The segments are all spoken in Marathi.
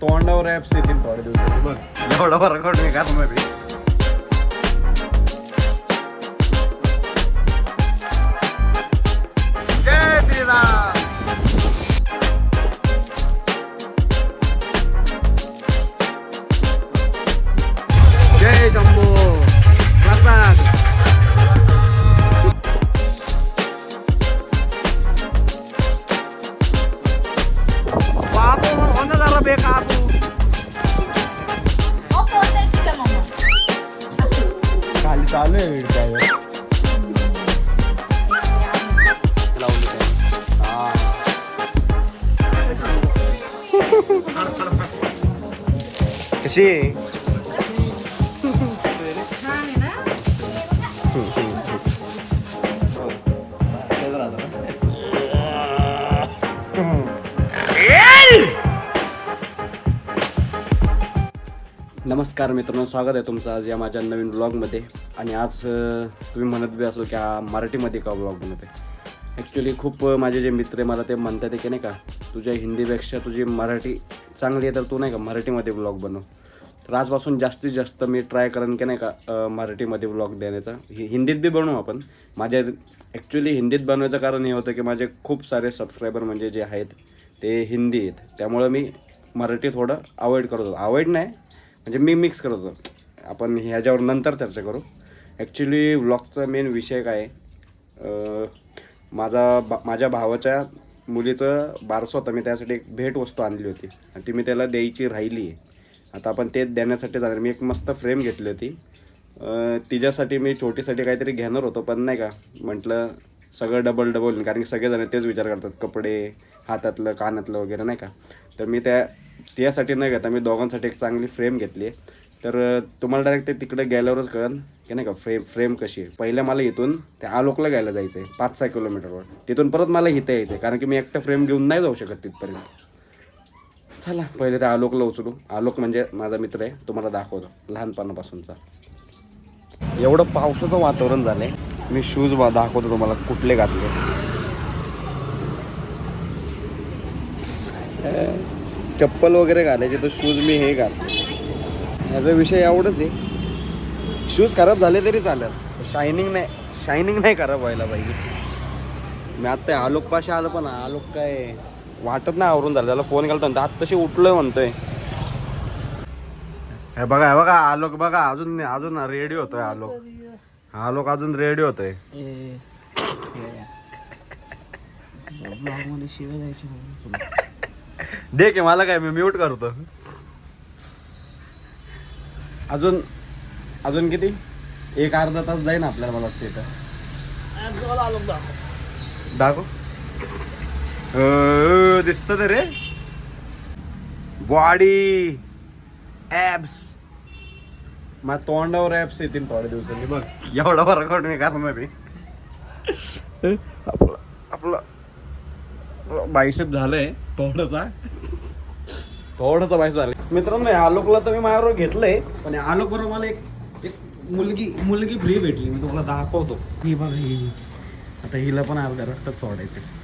तोंडावर ऍप्स येतील थोड्या दिवसात. बघ एवढा फरक पडतो का तुम्ही? कशी नमस्कार मित्रांनो स्वागत आहे तुमचं आज या माझ्या नवीन ब्लॉगमध्ये आणि आज तुम्ही म्हणत बी असो की हा मराठीमध्ये का ब्लॉग बनवते ॲक्च्युली खूप माझे जे मित्र आहे मला ते म्हणतात की नाही का तुझ्या हिंदीपेक्षा तुझी मराठी चांगली आहे तर तू नाही का मराठीमध्ये ब्लॉग बनव. तर आजपासून जास्तीत जास्त मी ट्राय करेन की नाही का मराठीमध्ये ब्लॉग देण्याचा. हि हिंदीत बी बनवू आपण. माझ्या ॲक्च्युली हिंदीत बनवायचं कारण हे होतं की माझे खूप सारे सबस्क्रायबर म्हणजे जे आहेत ते हिंदी आहेत. त्यामुळं मी मराठी थोडं अवॉइड करत होतो. अवॉइड नाही म्हणजे मी मिक्स करत होतो. आपण ह्याच्यावर नंतर चर्चा करू. ॲक्च्युली व्लॉगचा मेन विषय काय आहे? माझा बा माझ्या भावाच्या मुलीचं बारसं होतं. मी त्यासाठी एक भेट वस्तू आणली होती. आणि ती मी त्याला द्यायची राहिली आहे. आता आपण ते देण्यासाठी जाणार. मी एक मस्त फ्रेम घेतली होती. तिच्यासाठी मी छोटीसाठी काहीतरी घेणार होतो पण नाही का? म्हटलं सगळं डबल डबल कारण की सगळेजण तेच विचार करतात कपडे हातातलं कानातलं वगैरे नाही का? तर मी त्या त्यासाठी नाही घेता मी दोघांसाठी एक चांगली फ्रेम घेतली. आहे तर तुम्हाला डायरेक्ट ते तिकडे गेल्यावरच कळन की नाही का फ्रेम फ्रेम कशी? आहे पहिल्या मला इथून त्या आलोकला घ्यायला जायचं आहे पाच सहा किलोमीटरवर. तिथून परत मला इथं यायचं आहे कारण की मी एकटं फ्रेम घेऊन नाही जाऊ शकत तिथपर्यंत. चला पहिले त्या आलोकला उचलू. आलोक म्हणजे माझा मित्र आहे तुम्हाला दाखवतो लहानपणापासूनचा. एवढं पावसाचं वातावरण झालंय मी शूज दाखवतो तुम्हाला कुठले घातले. चप्पल वगैरे घालायचे तर शूज मी हे घालतो याचा विषय एवढंच आहे. शूज खराब झाले तरी चालेल शायनिंग नाही शायनिंग नाही खराब व्हायला पाहिजे. मी आत्ता आलोक पाशी आलो पण आलोक काय? वाटत नाही आवरून झालं. त्याला फोन केला आत तशी उठलोय म्हणतोय. हे बघा हे बघा आलोक बघा अजून अजून रेडी होतोय आलोक आलोक अजून रेडी होतोय. दे की मला काय मी म्यूट करतो. अजून अजून किती? एक अर्धा तास जाईन आपल्याला मला वाटतं इथं. दाखव. दिसत रे बॉडी ऍब्स मग तोंडावर ऍप्स येतील थोड्या दिवसांनी. बघ एवढा बरं पडून मी करणार मी आपलं आपलं बायसेप झालंय थोडंसा थोडंसं बायसेप झालाय. मित्रांनो या आलोकला तर मी माझ्यावर घेतलंय पण या आलोक बरोबर मला एक एक मुलगी मुलगी फ्री भेटली. मी तुम्हाला दाखवतो. ही बघा ही. आता हिला पण अर्ध्या रस्त्यात सोडायचं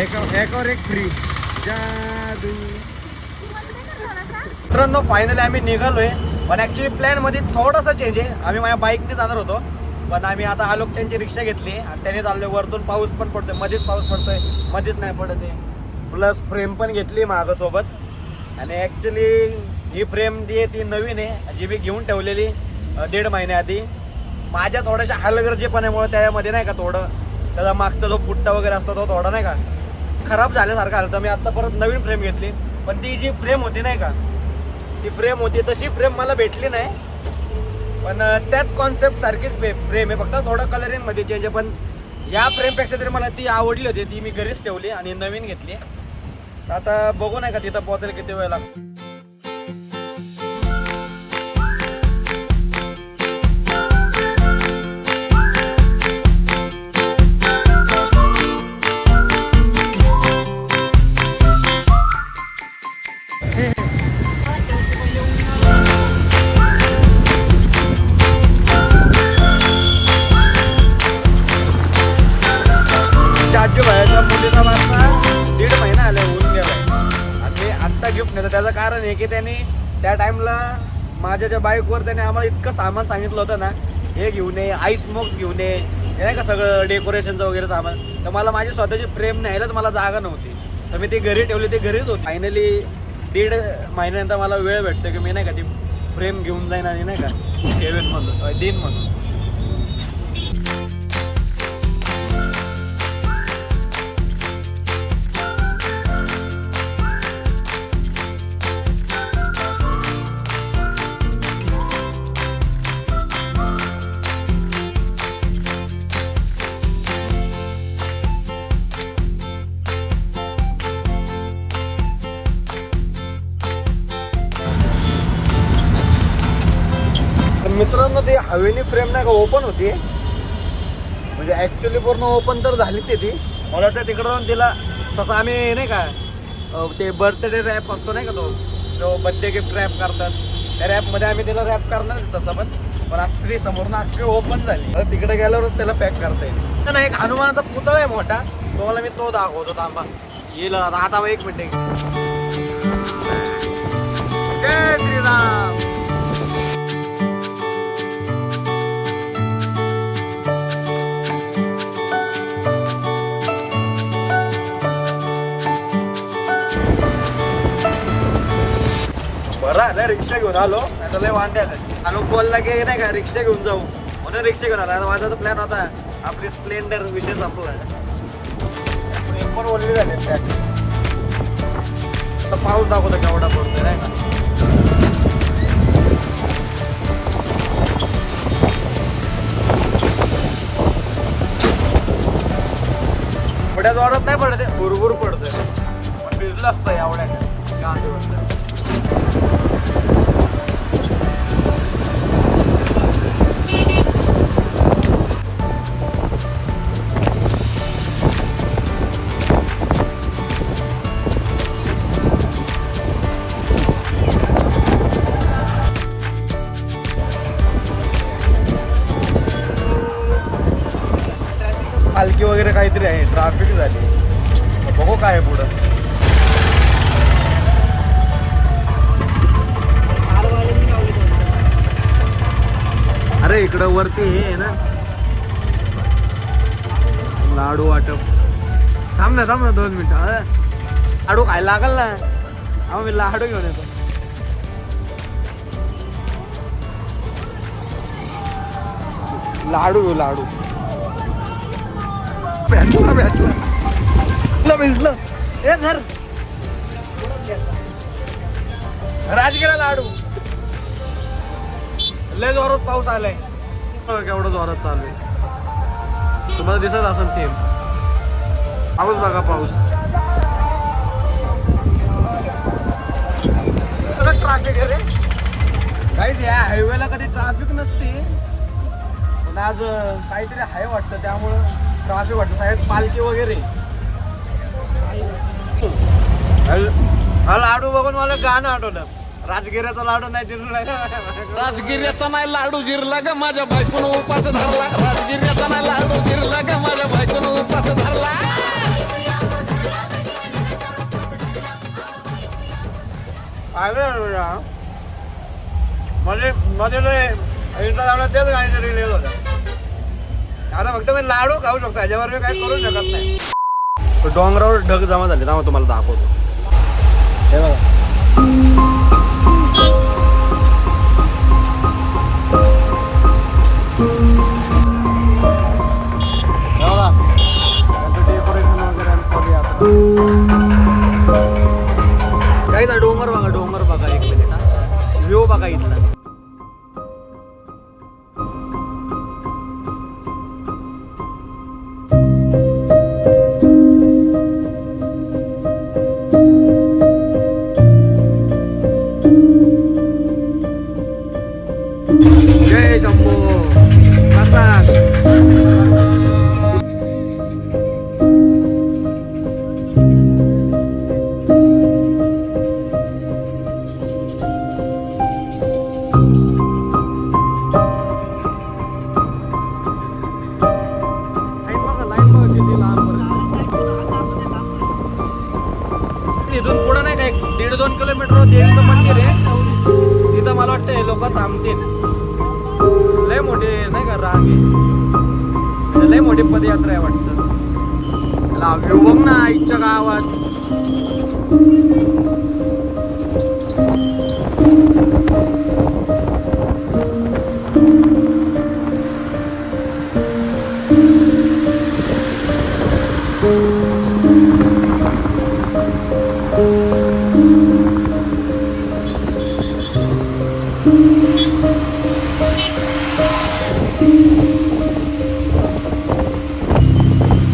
एक एकावर एक फ्री जादू. मित्रांनो फायनली आम्ही निघालोय. पण ऍक्च्युली प्लॅनमध्ये थोडासा चेंज आहे. आम्ही माझ्या बाईकने जाणार होतो. पण आम्ही आता आलोक त्यांची रिक्षा घेतली. आणि त्याने चाललोय वरतून. पाऊस पण पडतोय. मध्येच पाऊस पडतोय. मध्येच नाही पडत आहे. प्लस फ्रेम पण घेतली मागं सोबत आणि ऍक्च्युली ही फ्रेम जी आहे ती नवीन आहे. जी मी घेऊन ठेवलेली दीड महिन्याआधी. माझ्या थोड्याशा हलगर्जीपणामुळे त्यामध्ये नाही का थोडं त्याचा मागचा जो पुट्टा वगैरे असतो तो थोडा नाही का खराब झाल्यासारखा आलं. तर मी आता परत नवीन फ्रेम घेतली. पण ती जी फ्रेम होती नाही का ती फ्रेम होती तशी फ्रेम मला भेटली नाही. पण त्याच कॉन्सेप्ट सारखीच फ्रेम आहे. फक्त थोडं कलरिंगमध्ये चेंज आहे. पण या फ्रेमपेक्षा तरी मला ती आवडली होती. ती मी घरीच ठेवली आणि नवीन घेतली. आता बघू नाही का तिथं पोहोचायला किती वेळ लागतो. माझ्या ज्या बाईकवर त्याने आम्हाला इतकं सामान सांगितलं होतं ना हे घेऊन ये आईस स्मोक्स घेऊन ये हे नाही का सगळं डेकोरेशनचं वगैरे सामान. तर मला माझी स्वतःची प्रेम न्यायलाच मला जागा नव्हती. तर मी ती घरी ठेवली ती घरीच होती. फायनली दीड महिन्यानंतर मला वेळ भेटतो की मी नाही का ती फ्रेम घेऊन जाईन आणि नाही का ठेवेन म्हणून दिन म्हणून. नाही का ओपन होती. म्हणजे ऍक्च्युली पूर्ण ओपन तर झालीच आहे ती. मला वाटतं तिकडं जाऊन तिला तसं आम्ही नाही का ते बर्थडे रॅप असतो नाही का तो जो बर्थडे गिफ्ट रॅप करतात. त्या रॅपमध्ये आम्ही तिला रॅप करणार तसं पण पण आता ती समोरनं अख्खी ओपन झाली. तिकडे गेल्यावरच त्याला पॅक करता येईल. तर ना एक हनुमानाचा पुतळा आहे मोठा. तुम्हाला मी तो दाखवतो थांबा. येईल आता आता एक मिनिट जय श्रीराम. बरं आलं रिक्षा घेऊन आलो नाही तर लय वांदे आले आलो बोलला की नाही का रिक्षा घेऊन जाऊ. म्हणून रिक्षा घेऊन आला. माझा तर प्लॅन होता आपली स्प्लेंडर विषय संपला. पण बोलली झाले त्यात आता पाऊस दाखवतो केवढा पडतो नाही का? एवढ्या वाढत नाही पडते भुरभुर पडतोय. पण भिजलं असतं एवढ्या गांधी ट्राफिक झाली. बघू काय आहे पुढं. अरे इकडं वरती हे आहे ना. लाडू वाटप. थांब ना थांब ना दोन मिनिटं. अरे, लाडू खायला लागल ना. हा मी लाडू घेऊन येतो. लाडू घेऊ लाडू. भेटला भेटला भिजलं ए धर राजगिरा लाडू. लय जोरात पाऊस आलाय. केवढं जोरात चालू आहे. तुम्हाला दिसत असेल थेंब पाऊस बघा पाऊस. ट्रॅफिक आहे रे? काहीच या हायवेला कधी ट्रॅफिक नसते. पण आज काहीतरी आहे वाटतं त्यामुळं. ट्रॅफिक वाटतं. साहेब पालखी वगैरे. हा लाडू बघून मला गाणं आठवलं. राजगिऱ्याचा लाडू नाही दिलं राजगिर्याचा नाही लाडू जिरला ग माझ्या बायकोनं उपास धरला. राजगिर्याचा नाही लाडू जिरला ग माझ्या बायकोनं उपास धरला. मध्ये मध्ये लय इंस्टाग्रामला तेच गाणी रिलीज होतं. आता फक्त मी लाडू खाऊ शकतो याच्यावर मी काही करू शकत नाही. डोंगरावर ढग जमा झाले त्यामुळे तुम्हाला दाखवतो. हे बघा. वगैरे किती इथून पुढं नाही काय दीड दोन किलोमीटर होती देवीचं मंदिर आहे. तिथं मला वाटतं हे लोक थांबतील. लय मोठी नाही का रांग आहे. म्हणजे लय मोठी पदयात्रा आहे वाटतं. त्याला व्यू बघ ना आईच्या गावात.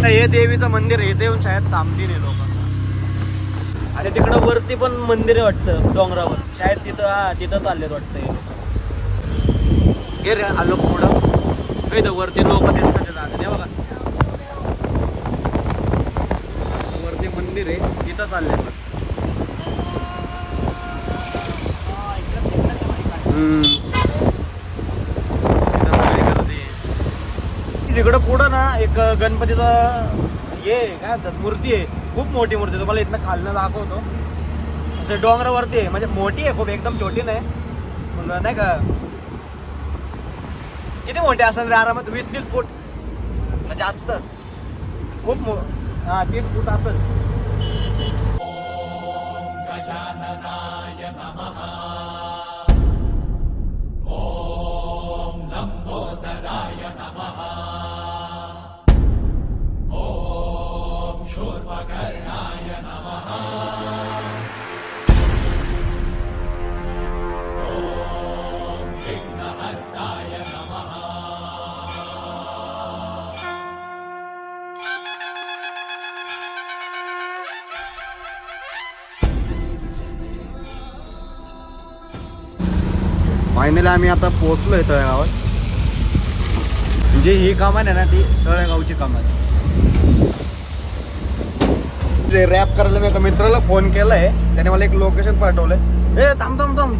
हे देवीचं मंदिर आहे. इथे येऊन शाळेत थांबतील हे लोक. आणि तिकडं वरती पण मंदिर आहे वाटतं डोंगरावर. शाळेत तिथं हा तिथं चाललेत वाटतं हे लोक. गे रे आलो पुढं. काही तर वरती लोक दिसतात ते जागा बघा. वरती मंदिर आहे तिथं चालले तिकडं पुढं ना एक गणपतीचा हे काय म्हणतात मूर्ती आहे. खूप मोठी मूर्ती आहे. तुम्हाला इथनं खालनं दाखवतो. असं डोंगरावरती आहे. म्हणजे मोठी आहे खूप एकदम छोटी नाही. म्हणलं नाही का? किती मोठी असेल रे आरामात वीस तीस फूट. म्हणजे जास्त. खूप मो हा तीस फूट असेल. फायनली आम्ही आता पोहोचलोय तळेगावात. म्हणजे ही कमान आहे ना ती तळेगावची कमान जे रॅप करायला मी एका मित्राला फोन केलाय. त्याने मला एक लोकेशन पाठवलंय. ए थांब थांब थांब.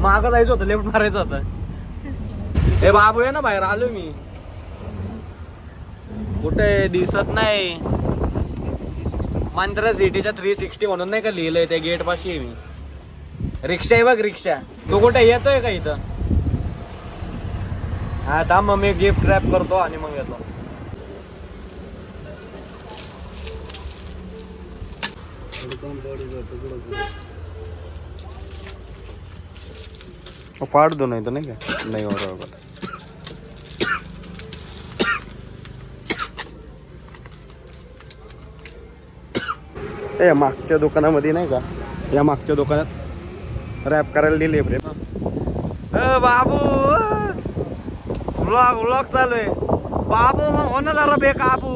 मागं जायचं होतं लेफ्ट मारायचं होतं. ए बाबू आहे ना बाहेर आलो मी. कुठे दिसत नाही. मंत्रा सिटीच्या थ्री सिक्स्टी म्हणून नाही का लिहिलंय त्या गेट पाशी मी. रिक्षा आहे बघ रिक्षा. तू कुठे? येतोय का इथं? हा थांब मग मी गिफ्ट रॅप करतो आणि मग येतो. फाड दो नाही तर नाही का? नाही बरोबर ए मागच्या दुकानामध्ये नाही का? या मागच्या दुकानात रॅप करायला दिली प्रेम बाबू! व्लॉग व्लॉग चालू आहे. बाबू मग हो ना जरा बे काबू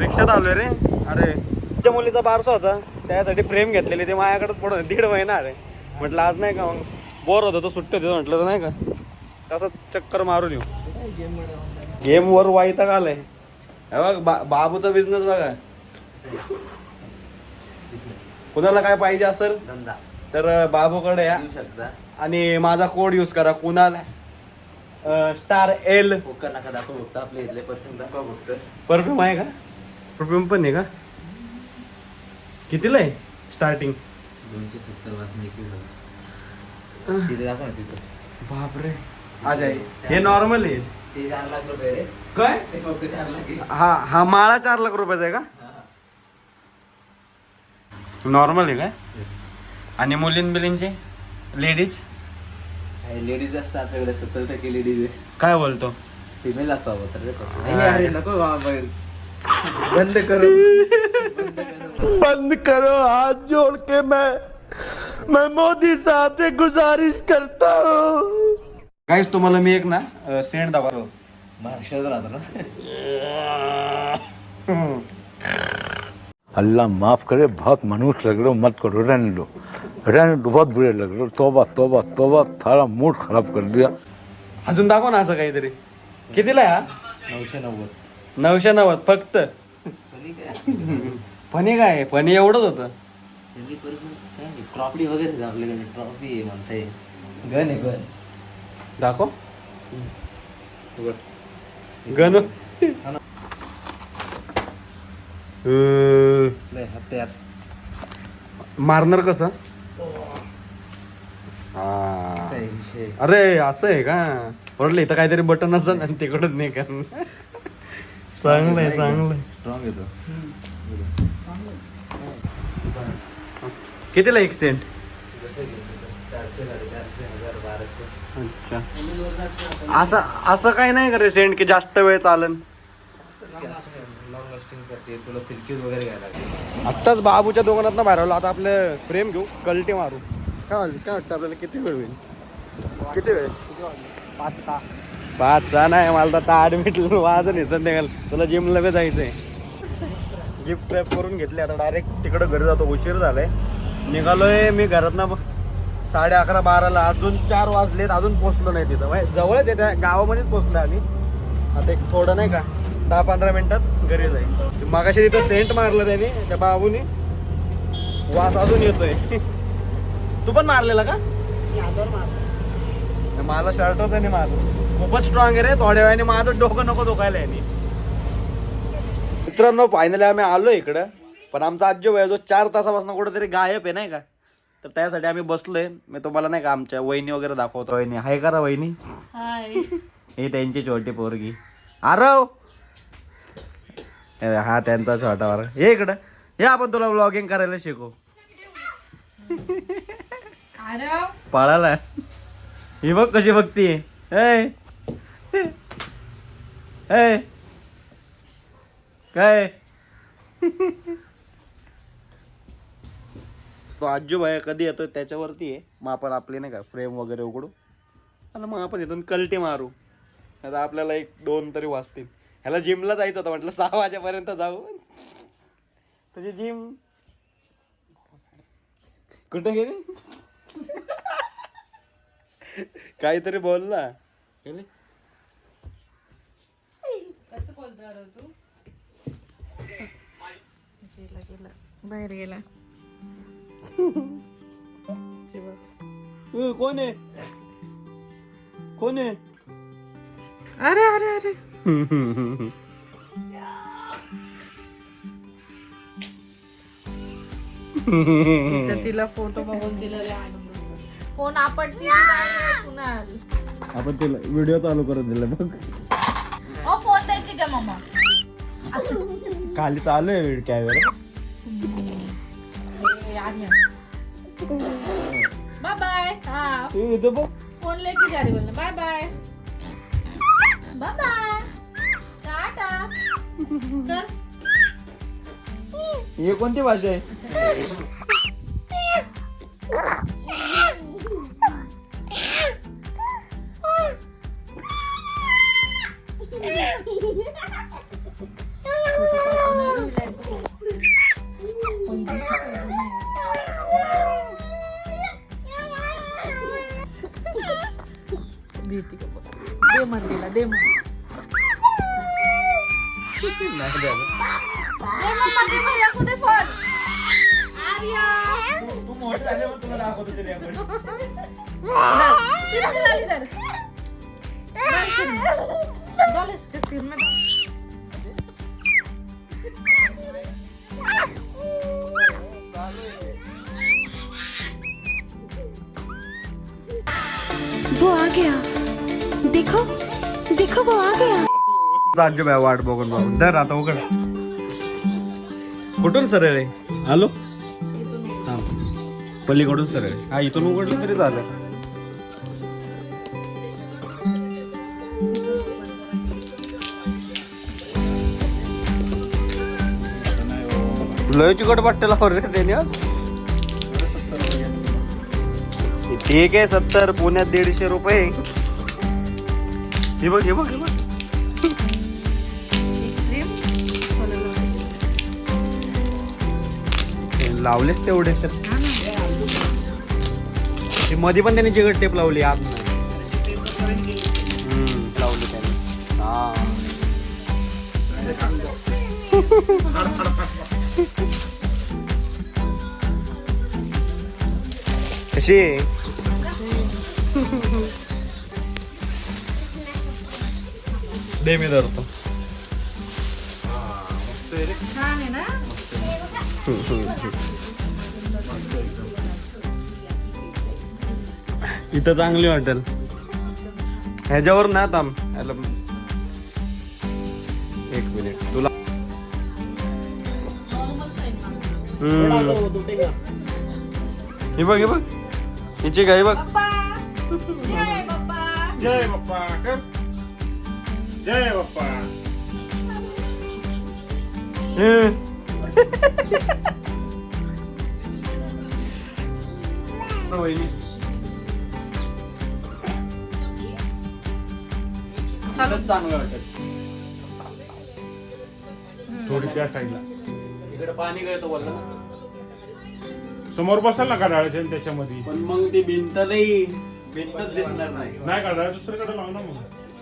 रिक्षात आलोय रे. अरे. त्या मुलीचा बारसा होता. त्यासाठी फ्रेम घेतलेली ते माझ्याकडे पडून दीड महिना अरे म्हटलं आज नाही का मग? बोर होतो तो सुट्टी होतो म्हटलं तर नाही का? तसं चक्कर मारून येऊ. गेम वर वाईता आलाय. हे बघ बा बाबूचा बिझनेस बघा. कुणाला काय पाहिजे असेल तर बाबूकडे या. आणि माझा कोड यूज करा. कुणाला? स्टार एल नका दाखव फक्त आपल्या इथले परफ्यूम दाखव फक्त. परफ्यूम आहे का? परफ्यूम पण आहे का? कितीला आहे स्टार्टिंग दोनशे सत्तर वाजून एकवीस हजार. तिथे दाखव ना तिथं. बापरे. आज आहे हे नॉर्मल आहे. ते चार लाख रुपये रे. काय? ते फक्त चार लाख आहे. हा हा माळा चार लाख रुपयाचा आहे का? नॉर्मल आहे काय? Yes. आणि मुलीं बिलींचे लेडीज? लेडीज असतात आपल्याकडे सत्तर टक्के लेडीज आहे. काय बोलतो? फिमेल असतो आपण तर अरे नको बाबा बंद करू. बंद करो हाथ जोड़ के मैं मैं मोदी साहब से गुजारिश करता हूँ। तुम्हाला मी एक ना सेंट दाखवतो. महाराष्ट्रात राहतो ना. अल्लाह माफ करे बहुत मनुष्य लग रहे हो मत करो रहने दो। दो बहुत बुरे लग रहे हो। तोबा तोबा तोबा थारा मूड खराब कर दिया। अजून दाखव ना असं काहीतरी. कितीला आहे हा? नऊशे नव्वद. नऊशे नव्वद फक्त. फणी काय फणी एवढंच होतं. त्यांनी परत काय ट्रॉफी वगैरे आहे आपल्याकडे. ट्रॉफी आहे म्हणताय गन आहे गन. दाखव. गण अं, हत्यात मारणार कसं? हा. अरे असं आहे का? म्हटलं इथं काहीतरी बटन असं आणि तिकडून नाही का चांगलं आहे चांगलं आहे. स्ट्रॉंग येतो कितीला एक सेंट अच्छा. असं असं काही नाही का रे सेंट की जास्त वेळ चालन? लास्टिंगसाठी तुला सिल्कीज वगैरे घ्यायला लागेल. आत्ताच बाबूच्या दुकानात बाहेर आलो. आता आपले फ्रेम घेऊ. कलटी मारू. काय वाटतं काय वाटतं आपल्याला? किती वेळ होईल? किती वेळ? पाच सहा. पाच सहा नाही मला तर आता ॲडमिट वाजन नाही. संध्याकाळ तुला जिमला बी जायचंय. गिफ्ट रॅप करून घेतले. आता डायरेक्ट तिकडं घरी जातो. उशीर झालाय. निघालोय मी घरात ना साडे अकरा बाराला. अजून चार वाजलेत. अजून पोचलो नाही तिथं. जवळच आहे त्या गावामध्येच पोचलो आम्ही. आता एक थोडं नाही का? दहा पंधरा मिनिटात घरी जाईल. मागाशी तिथं सेंट मारलं त्याने त्या बाबूनी. वास अजून येतोय. तू पण मारलेला का? मला शर्ट त्याने मारलं खूपच स्ट्रॉंग आहे रे थोड्या वेळाने माझं डोकं नको दुखायला याने. मित्रांनो फायनली आम्ही आलो इकडं. पण आमचा आज्य वय जो चार तासापासून कुठेतरी गायब आहे नाही का? तर त्यासाठी आम्ही बसलोय. मी तुम्हाला नाही का आमच्या वहिनी वगैरे दाखवतो. वहिनी हाय करा वहिनी. ही त्यांची छोटी पोरगी. आरव! हे त्यांचा छोटा वार हे इकडं. हे आपण तुला ब्लॉगिंग करायला शिकू. पळाला. ही बघ कशी ए काय? तो आजू भाई कधी येतोय त्याच्यावरती आहे. मग आपण आपले नाही का फ्रेम वगैरे उघडू. आणि मग आपण इथून कल्टी मारू. आता आपल्याला एक दोन तरी वाजतील. ह्याला जिमला जायचं होतं म्हटलं सहा वाजेपर्यंत जाऊ. तुझी जिम कुठे गेली? काहीतरी बोल ना. गेली? कसं बोलतो तू? गेला गेला. बाहेर गेला. कोण आहे? कोण आहे? अरे अरे अरे. तिचा तिला फोटो बघून दिलेला आनंद फोन आपण कुणाल. आपण तुला व्हिडिओ चालू करून दिला बघ. ओ फोन दे तिच्या मम्मा खाली चालू आहे कॅमेरा बाय बाय हा. इथं बघ. फोन लेके जा रही बोलना bye bye bye bye tata कर हे कोणती भाषा आहे भीती का बघ. दे मग तिला दे मग वो आ गया देखो देखो वो आ गया राज्य बाय वाट बघून बघून. धर आता उघड. कुठून सरळ? आहे आलो थांब पलीकडून सरळ. आहे. हा इथून उघडलं तरी झालं लय चिकट वाटतेला रे त्याने. ठीक आहे सत्तर पुण्यात दीडशे रुपये. हे बघ हे बघ हे बघ. लावलेच तेवढे तर. ते मध्ये पण त्यांनी चिकट टेप लावली आत. लावली त्याने. हा. कशी? आहे? दे मी धरतो. छान आहे ना? इथं चांगली हॉटेल. ह्याच्यावर ना थांब. ह्याला एक मिनिट. तुला. हे बघ हे बघ. हिची काय बघ. जय बाप्पा कर. जय बाप्पा वहिनी. खरंच चांगलं वाटत. थोडी त्या साईडला. इकडे पाणी गळतं बोलला ना. समोर बसाल ना काढायचे त्याच्यामध्ये. पण मग ती भिंत नाही भिंतच दिसणार नाही. नाही काढायला दुसरीकडे लाव ना मग.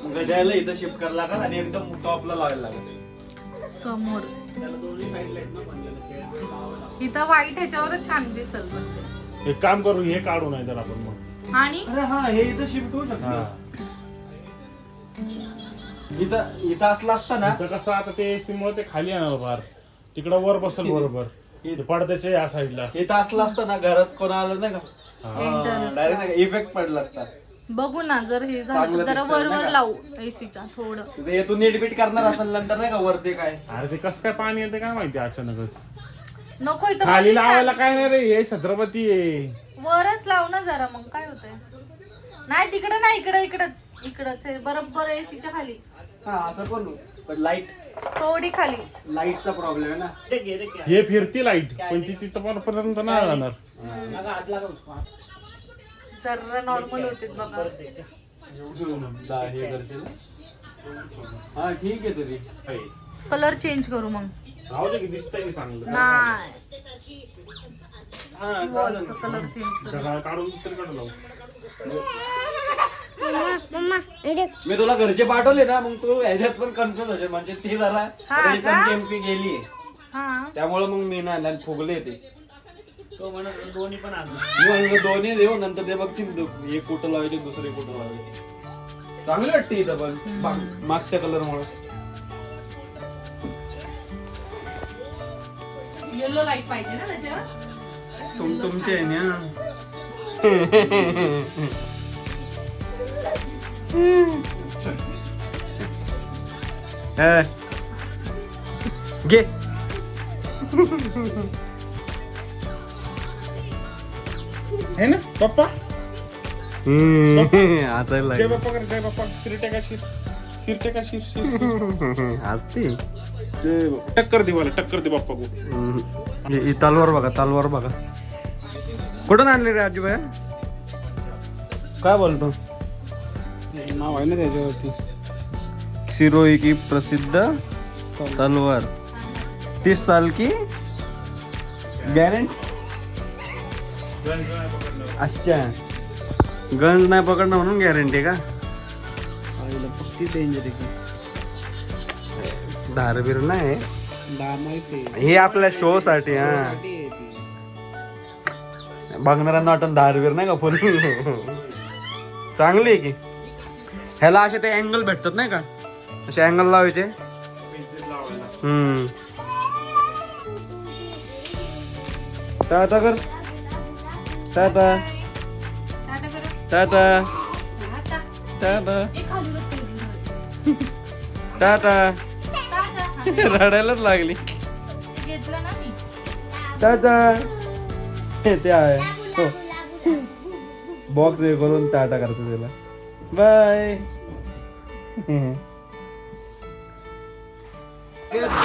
मग गजायला इथं शिफ्ट करायला लागल आणि एकदम टॉपला लावायला लागल. समोर. त्याला दोन्ही साईडला आहेत ना पणलेलं इथं वाईट ह्याच्यावरच छान दिसल पण ते. एक काम करू हे काढू नाही तर आपण मग. आणि? अरे हा हे इथं शिफ्ट होऊ हा. शकतं इथं इथं असलं असतं ना. तर कसं आता ते एसी मुळे ते खाली येणार फार तिकडं वर बसल बरोबर. ते पडद्याच्या या साईडला इथं असलं असतं ना घरात कोण आलं नाही हा. का? डायरेक्ट इफेक्ट पडला असता. बघू ना जर हे झालं चांगलं जरा दिसतंय वर वर? लावू एसीच्या थोडं. ते तू नीट बीट करणार असेल नंतर नाही का वरती काय? अरे ते कसं काय पाणी येते काय माहिती अचानकच? नको इथं खाली मध्ये लावायला छान काय नाही रे हे छत्रपती आहे. वरच लाव ना जरा मग काय होतंय? नाही तिकडे नाही इकडे इकडच. इकडच आहे बरोबर एसीच्या खाली. हा असं करू. पण लाइट थोडी खाली. लाईटचा प्रॉब्लेम आहे ना. हे फिरती लाइट पण ती तिथं पर्यंत नाही जाणार जरा नॉर्मल होते बघा. दहा हे ना? हा ठीक आहे तरी. कलर चेंज करू मग. राहू दे की दिसतंय की चांगलं. नाही. हा वॉलचा कलर चेंज करू. जरा काढून दुसरीकडे लावू. मी तुला घरचे पाठवले ना मग तू ह्याच्यात पण कन्फ्युज होते म्हणजे ती जरा हा? केमपी गेली हा. त्यामुळे मग मी ना फुगले ते. दोन्ही पण मी म्हणलं दोन्ही देऊ नंतर ते बघतील. दो- एक कुठं लावायचे दुसरे कुठं लावायचे. चांगली वाटते इथं पण. माग- मागच्या कलर मुळे येलो लाइट पाहिजे ना त्याच्यावर? तुम तुमचे आहे ना. Eh. घे. है ना पप्पा? हसायला जय बाप्पा कर जय बाप्पा शिरटे का शिर. शिरटे का शिर शिर. हसते. जय बाप्पा टक्कर दे मला टक्कर दे बाप्पा को. ही तलवार बघा तलवार बघा. कुठून आणले रे आजूबाई काय बोलतो? नाव आहे ना त्याच्यावरती. सिरोही की प्रसिद्ध तलवार. तीस साल की गॅरंटी अच्छा. गंज नाही पकडणं म्हणून गॅरंटी का? धारबीर नाही. हे आपल्या शो साठी हा. बघणाऱ्यांना वाटत धारवीर नाही का फुल चांगली आहे की? ह्याला असे ते अँगल भेटतात नाही का? असे अँगल लावायचे. हम्म. टाटा कर. टाटा. टाटा. टाटा. टाटा. रडायलाच लागली. टाटा. हे ते आहे. हो. बॉक्स हे करून टाटा करतो त्याला. बाय आपले आंबे